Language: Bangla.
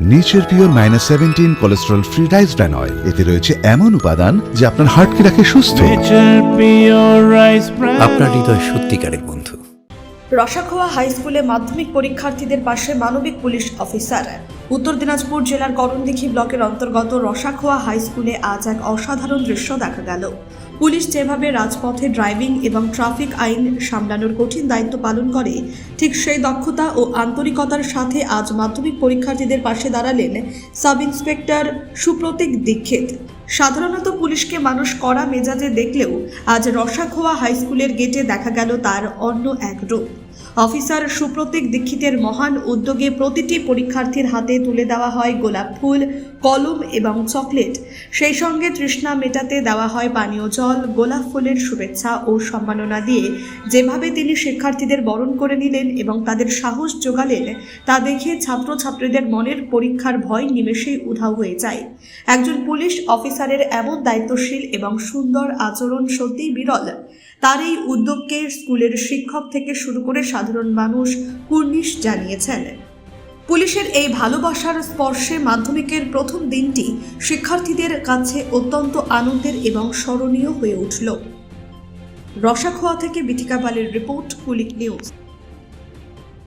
Nature pure minus seventeen cholesterol free rice bran oil এতে রয়েছে এমন উপাদান যা আপনার হার্টকে রাখে সুস্থ. আপনার হৃদয় সত্যিকারের বন্ধু। রসাখোয়া হাই স্কুলে মাধ্যমিক পরীক্ষার্থীদের পাশে মানবিক পুলিশ অফিসার। উত্তর দিনাজপুর জেলার করণদিঘি ব্লকের অন্তর্গত রসাখোয়া হাই স্কুলে আজ এক অসাধারণ দৃশ্য দেখা গেল। পুলিশ যেভাবে রাজপথে ড্রাইভিং এবং ট্রাফিক আইন সামলানোর কঠিন দায়িত্ব পালন করে, ঠিক সেই দক্ষতা ও আন্তরিকতার সাথে আজ মাধ্যমিক পরীক্ষার্থীদের পাশে দাঁড়ালেন সাব ইন্সপেক্টর সুপ্রতীক দীক্ষিত। সাধারণত পুলিশকে মানুষ কড়া মেজাজে দেখলেও আজ রসাখোয়া হাই স্কুলের গেটে দেখা গেল তার অন্য এক রূপ। অফিসার সুপ্রতীক দীক্ষিতের মহান উদ্যোগে প্রতিটি পরীক্ষার্থীর হাতে তুলে দেওয়া হয় গোলাপ ফুল, কলম এবং চকলেট। সেই সঙ্গে তৃষ্ণা মেটাতে দেওয়া হয় পানীয় জল, গোলাপ ফুলের শুভেচ্ছা ও সম্মাননা দিয়ে যেভাবে তিনি শিক্ষার্থীদের বরণ করে নিলেন এবং তাদের সাহস যোগালেন, তা দেখে ছাত্রছাত্রীদের মনের পরীক্ষার ভয় নিমেষেই উধাও হয়ে যায়। একজন পুলিশ অফিসারের এমন দায়িত্বশীল এবং সুন্দর আচরণ সত্যিই বিরল। তার এই উদ্যোগকে স্কুলের শিক্ষক থেকে শুরু করে সাধারণ মানুষ কুর্নিশ জানিয়েছেন। পুলিশের এই ভালোবাসার স্পর্শে মাধ্যমিকের প্রথম দিনটি শিক্ষার্থীদের কাছে অত্যন্ত আনন্দের এবং স্মরণীয় হয়ে উঠল। রসাখোয়া থেকে বিথিকা পালের রিপোর্ট, কুলিক নিউজ।